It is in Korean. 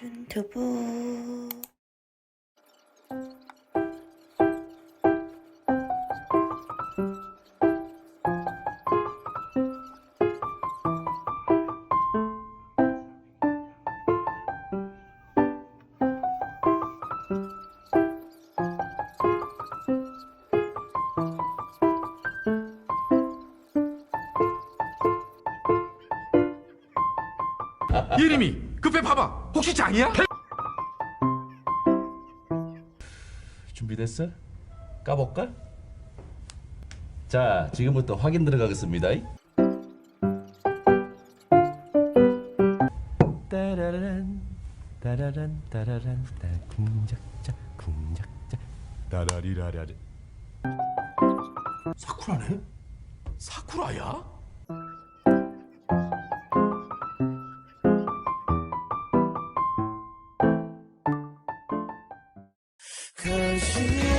준 두부. 예림이 급해 봐봐 혹시 장이야? 준비됐어? 까볼까? 자, 지금부터 확인 들어가겠습니다. 따라란 따라란 따라란 따 궁작자 궁작자 따라리라라리 사쿠라네? 사쿠라야? 可惜